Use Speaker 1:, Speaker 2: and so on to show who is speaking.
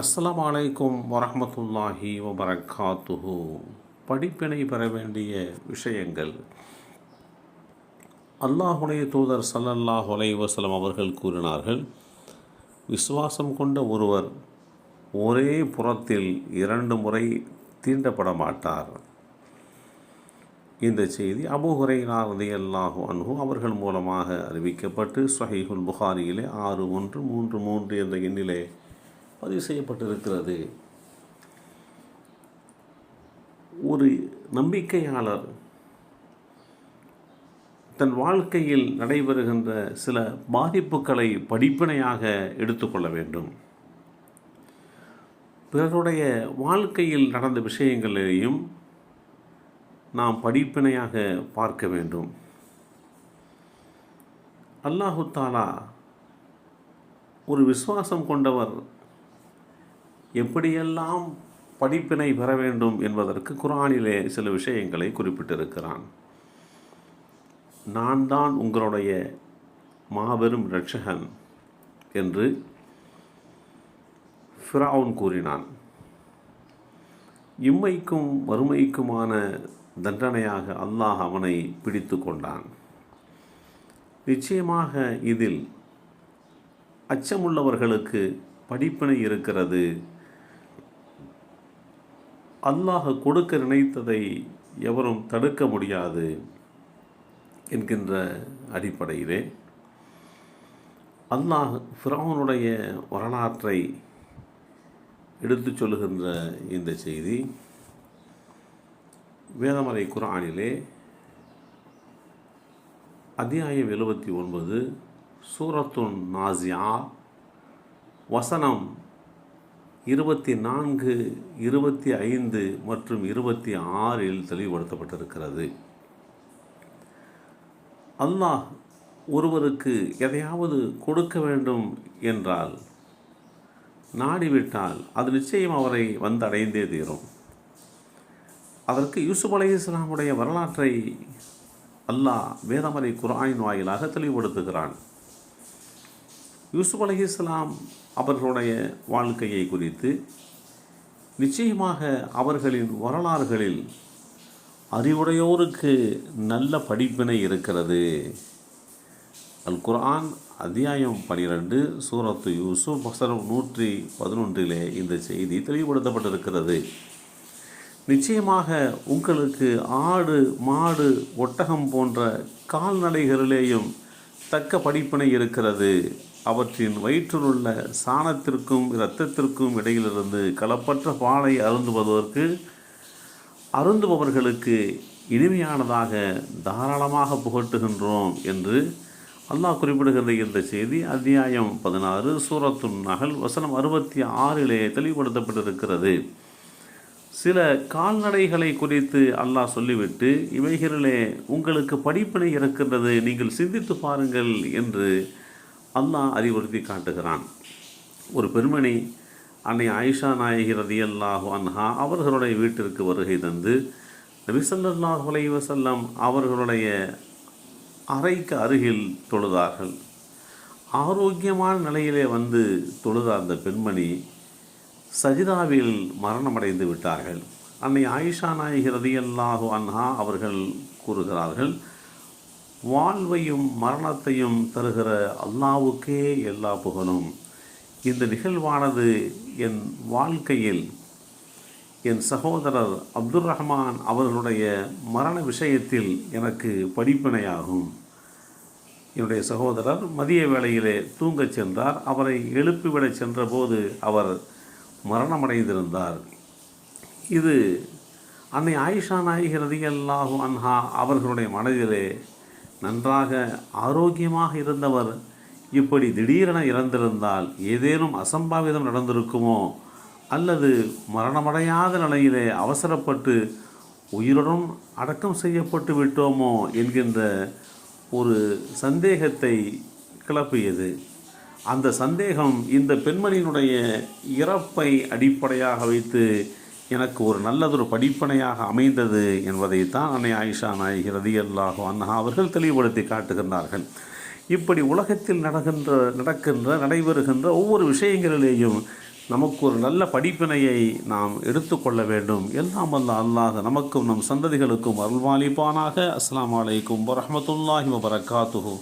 Speaker 1: அஸ்லாம் அலைக்கும் வரமத்துல்லாஹி வபரகாத்துஹு படிப்பினை பெற வேண்டிய விஷயங்கள். அல்லாஹுடைய தூதர் சல்லல்லாஹ் வலைவசலம் அவர்கள் கூறினார்கள் விசுவாசம் கொண்ட ஒருவர் ஒரே புறத்தில் இரண்டு முறை தீண்டப்பட மாட்டார். இந்த செய்தி அபூ ஹுரைரா ரலியல்லாஹு அன்ஹு அவர்கள் மூலமாக அறிவிக்கப்பட்டு ஸ்வஹீஹுல் புகாரியிலே ஆறு ஒன்று மூன்று மூன்று என்ற எண்ணிலே பதிவு செய்யப்பட்டிருக்கிறது. ஒரு நம்பிக்கையாளர் தன் வாழ்க்கையில் நடைபெறுகின்ற சில பாதிப்புகளை படிப்பினையாக எடுத்துக்கொள்ள வேண்டும். பிறருடைய வாழ்க்கையில் நடந்த விஷயங்களையும் நாம் படிப்பினையாக பார்க்க வேண்டும். அல்லாஹு தாலா ஒரு விசுவாசம் கொண்டவர் எப்படியெல்லாம் படிப்பினை பெற வேண்டும் என்பதற்கு குரானிலே சில விஷயங்களை குறிப்பிட்டிருக்கிறான். நான் தான் உங்களுடைய மாபெரும் இரட்சகன் என்று ஃபிராவுன் கூறினான். இம்மைக்கும் வறுமைக்குமான தண்டனையாக அல்லாஹ் அவனை பிடித்து கொண்டான். நிச்சயமாக இதில் அச்சமுள்ளவர்களுக்கு படிப்பினை இருக்கிறது அல்லாஹ் கொடுக்க நினைத்ததை எவரும் தடுக்க முடியாது என்கின்ற அடிப்படையிலே அல்லாஹ் ஃபிரௌனுடைய வரலாற்றை எடுத்துச் சொல்லுகின்ற இந்த செய்தி வேதமலை குரானிலே அத்தியாயம் எழுபத்தி ஒன்பது சூரத்துன் நாசியா வசனம் இருபத்தி நான்கு இருபத்தி ஐந்து மற்றும் இருபத்தி ஆறில் தெளிவுபடுத்தப்பட்டிருக்கிறது. அல்லாஹ் ஒருவருக்கு எதையாவது கொடுக்க வேண்டும் என்றால் நாடிவிட்டால் அது நிச்சயம் அவரை வந்தடைந்தே தீரும். அதற்கு யூசுப் அலி இஸ்லாமுடைய வரலாற்றை அல்லாஹ் வேதமலை குரானின் வாயிலாக தெளிவுபடுத்துகிறான். யூசுப் அலி இஸ்லாம் அவர்களுடைய வாழ்க்கையை குறித்து நிச்சயமாக அவர்களின் வரலாறுகளில் அறிவுடையோருக்கு நல்ல படிப்பினை இருக்கிறது. அல் குர்ஆன் அத்தியாயம் பனிரெண்டு சூரத்து யூசுப் வசனம் நூற்றி பதினொன்றிலே இந்த செய்தி தெளிவுபடுத்தப்பட்டிருக்கிறது. நிச்சயமாக உங்களுக்கு ஆடு மாடு ஒட்டகம் போன்ற கால்நடைகளிலேயும் தக்க படிப்பினை இருக்கிறது. அவற்றின் வயிற்றிலுள்ள சாணத்திற்கும் இரத்தத்திற்கும் இடையிலிருந்து களப்பற்ற பாலை அருந்துவதற்கு அருந்துபவர்களுக்கு இனிமையானதாக தாராளமாக புகட்டுகின்றோம் என்று அல்லாஹ் குறிப்பிடுகின்ற இந்த செய்தி அத்தியாயம் பதினாறு சூரத்துன் நகல் வசனம் அறுபத்தி ஆறிலே தெளிவுபடுத்தப்பட்டிருக்கிறது. சில கால்நடைகளை குறித்து அல்லாஹ் சொல்லிவிட்டு இவைகளிலே உங்களுக்கு படிப்பினை இருக்கின்றது நீங்கள் சிந்தித்து பாருங்கள் என்று அல்லாஹ் அறிவுறுத்தி காட்டுகிறான். ஒரு பெருமணி அன்னை ஆயிஷா நாயகி ரதி அல்லாஹு அன்ஹா அவர்களுடைய வீட்டிற்கு வருகை தந்து நபிசல்லாஹ் அலைவசல்லம் அவர்களுடைய அறைக்கு அருகில் தொழுதார்கள். ஆரோக்கியமான நிலையிலே வந்து தொழுத அந்த பெண்மணி சஜிதாவில் மரணமடைந்து விட்டார்கள். அன்னை ஆயிஷா நாயகி ரதி அல்லாஹு அன்ஹா அவர்கள் கூறுகிறார்கள் வாழ்வையும் மரணத்தையும் தருகிற அல்லாவுக்கே எல்லா புகழும். இந்த நிகழ்வானது என் வாழ்க்கையில் என் சகோதரர் அப்துல் ரஹ்மான் அவர்களுடைய மரண விஷயத்தில் எனக்கு படிப்பினையாகும். என்னுடைய சகோதரர் மதிய வேளையிலே தூங்கச் சென்றார். அவரை எழுப்பிவிடச் சென்றபோது அவர் மரணமடைந்திருந்தார். இது அன்னை ஆயிஷா நாயகி ரதியல்லாஹு அன்ஹா அவர்களுடைய மனதிலே நன்றாக ஆரோக்கியமாக இருந்தவர் இப்படி திடீரென இறந்திருந்தால் ஏதேனும் அசம்பாவிதம் நடந்திருக்குமோ? அல்லது மரணமடையாத நிலையிலே அவசரப்பட்டு உயிருடன் அடக்கம் செய்யப்பட்டு விட்டோமோ? என்கின்ற ஒரு சந்தேகத்தை கிளப்பியது. அந்த சந்தேகம் இந்த பெண்மணியினுடைய இறப்பை அடிப்படையாக வைத்து எனக்கு ஒரு நல்லதொரு படிப்பனையாக அமைந்தது என்பதைத்தான் அன்னை ஆயிஷா நாயகி ரதி அல்லாஹோ அண்ணா அவர்கள் தெளிவுபடுத்தி காட்டுகின்றார்கள். இப்படி உலகத்தில் நடக்கின்ற நடக்கின்ற நடைபெறுகின்ற ஒவ்வொரு விஷயங்களிலேயும் நமக்கு ஒரு நல்ல படிப்பினையை நாம் எடுத்துக்கொள்ள வேண்டும். எல்லாம் அல்ல அல்லாஹ் நமக்கும் நம் சந்ததிகளுக்கும் அருள்வாலிப்பானாக அஸ்லாம் வலைக்கும் வரமத்துல்லாஹி வபரகாத்துஹு.